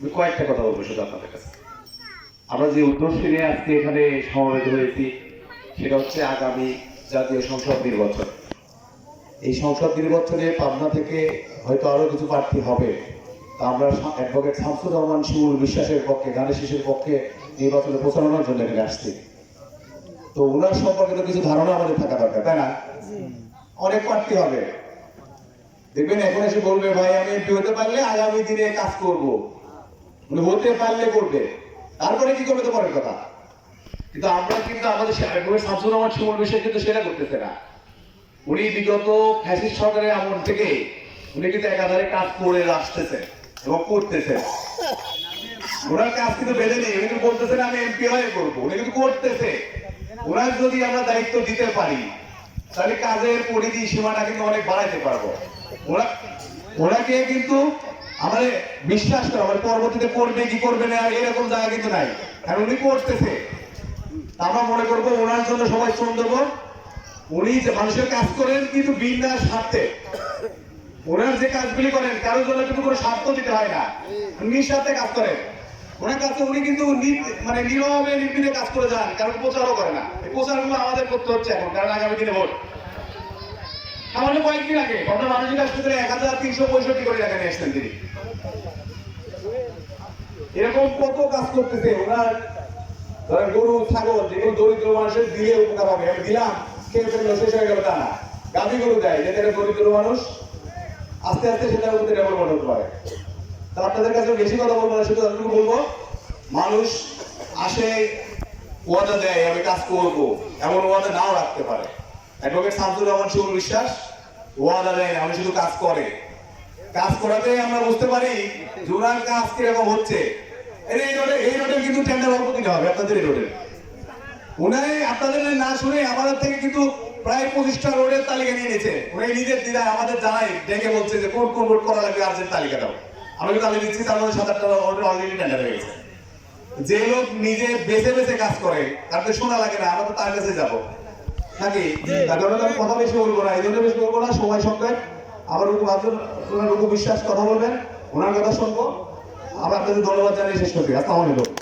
আমি কয়েকটা কথা বলব শুধু আপনাদের কাছে। আমরা যে উদ্দেশ্য নিয়ে আজকে এখানে সমবেত হয়েছি, সেটা হচ্ছে আগামী জাতীয় সংসদ নির্বাচন। এই সংসদ নির্বাচনে পাবনা থেকে হয়তো আরও কিছু প্রার্থী হবে। তা আমরা অ্যাডভোকেট শামসুর রহমান শিমুল বিশ্বাসের পক্ষে, গানের শিশুর পক্ষে নির্বাচনে প্রচারণার জন্য এখানে আসছি। তো ওনার সম্পর্কে তো কিছু ধারণা আমাদের থাকা দরকার, তাই না? অনেক প্রার্থী হবে। দেখবেন এখন এসে বলবে, ভাই, আমি এমপি হতে পারলে আগামী দিনে কাজ করব। হতে পারলে করবে। তারপরে কি করবে তো পরের কথা? কিন্তু আমরা কিন্তু আমাদের শামসুর রহমান শিমুল বিষয় কিন্তু সেটা করতেছে না। উনি বিগত ফ্যাসিস্ট সরকারের আমল থেকে উনি কিন্তু একাধারে কাজ করে আসতেছে এবং করতেছে ওনার কাজ কিন্তু বেঁধে নেই, উনি বলতেছে আমি এমপি হয়ে করব, উনি কিন্তু করতেছে। ওনার যদি আমরা দায়িত্ব দিতে পারি, তাহলে কাজের পরিধি সীমাটা কিন্তু অনেক বাড়াইতে পারব। ওরা ওনাকে কিন্তু আমাদের বিশ্বাস করে, আমার পরবর্তীতে করবে কি করবে না, এরকম জায়গা কিন্তু নাই। কারণ উনি করতেছে। আমরা মনে করব ওনার জন্য সবাই শ্রম দেবো উনি যে মানুষের কাজ করেন কিন্তু বিনা স্বার্থে। ওনার যে কাজগুলি করেন, কারোর জন্য কিন্তু কোনো স্বার্থ দিতে হয় না। নিঃস্বার্থে কাজ করেন। ওনার কাছে উনি কিন্তু মানে নীরবে নির্বিধে কাজ করে যান, কারণ প্রচারও করে না। প্রচারগুলো আমাদের করতে হচ্ছে এখন, কারণ আগামী দিনে ভোট। সামান্য কয়েকদিন আগে। ঘটনা মানসিক হাসপাতালে এক হাজার তিনশো পঁয়ষট্টি কোটি টাকা নিয়ে আসছেন তিনি। এরকম কত কাজ করতেছে? ওনার, ধরেন গরু, ছাগল যেগুলো দরিদ্র মানুষের দিলে উপকার হবে। আমি দিলাম, খেয়ে ফেলল, শেষ হয়ে গেল তা না। গাভী গরু দেয় যেটা দরিদ্র মানুষ, আস্তে আস্তে সেটার মধ্যে ডেভেলপমেন্ট হতে পারে তা আপনাদের কাছে বেশি কথা বলব না, শুধু এতটুকু বলব, মানুষ আসে, ওয়াদা দেয়, আমি কাজ করব। এমন ওয়াদা নাও রাখতে পারে। অ্যাডভোকেট শামসুর রহমান শিবুল বিশ্বাস, ওয়াদা দেয় আমি শুধু কাজ করে। কাজ করাতে আমরা বুঝতে পারি যে কাজ কীরকম হচ্ছে। এই রোডে এই রোডে কিন্তু টেন্ডার অল্প হবে, আপনাদের এই রোডে। আপনাদের না শুনে আমাদের থেকে কিন্তু প্রায় পঁচিশটা রোডের তালিকা নিয়ে নিয়েছে। উনি নিজের দিদায় আমাদের জানাই ডেকে বলছে যে কোন কোন রোড করা লাগবে আর্জেন্ট তালিকা দাও। আমি কিন্তু তালিকা দিচ্ছি, তার মধ্যে সাত আটটা রোড অলরেডি টেন্ডার হয়ে গেছে। যে লোক নিজে বেছে বেছে কাজ করে, তার তো শোনা লাগে না, আমরা তো তার কাছে যাব। নাকি তার কারণে আমি কথা বেশি বলব না এই জন্য বেশি বলব না, সময় সংকট। আবার রুকু ওনার রুকু বিশ্বাস, কথা বলবেন, ওনার কথা শুনব। আবার আপনাদের ধন্যবাদ জানিয়ে শেষ করছি। আসসালামু আলাইকুম।